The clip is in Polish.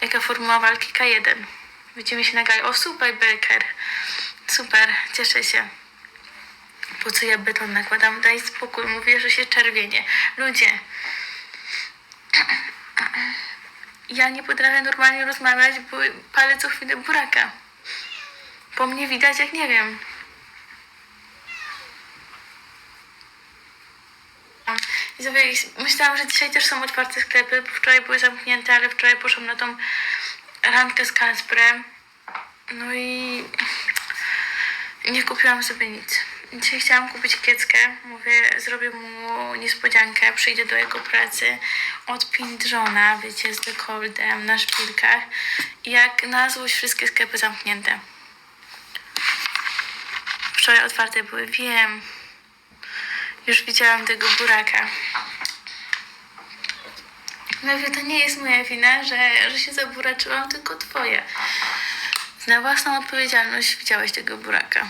Jaka formuła walki K1. Widzimy się na gali. O, super, Becker. Super, cieszę się. Po co ja beton nakładam? Daj spokój, mówię, że się czerwienie. Ludzie, ja nie potrafię normalnie rozmawiać, bo palę co chwilę buraka. Po mnie widać, jak nie wiem. Myślałam, że dzisiaj też są otwarte sklepy, bo wczoraj były zamknięte, ale wczoraj poszłam na tą randkę z Kasprem. No i nie kupiłam sobie nic. Dzisiaj chciałam kupić kieckę. Mówię, zrobię mu niespodziankę. Przyjdę do jego pracy od Pindrzona, wiecie, z dekoldem na szpilkach. Jak na złość wszystkie sklepy zamknięte. Wczoraj otwarte były, wiem. Już widziałam tego buraka. Mówię, to nie jest moja wina, że, że się zaburaczyłam, tylko twoja. Na własną odpowiedzialność widziałeś tego buraka.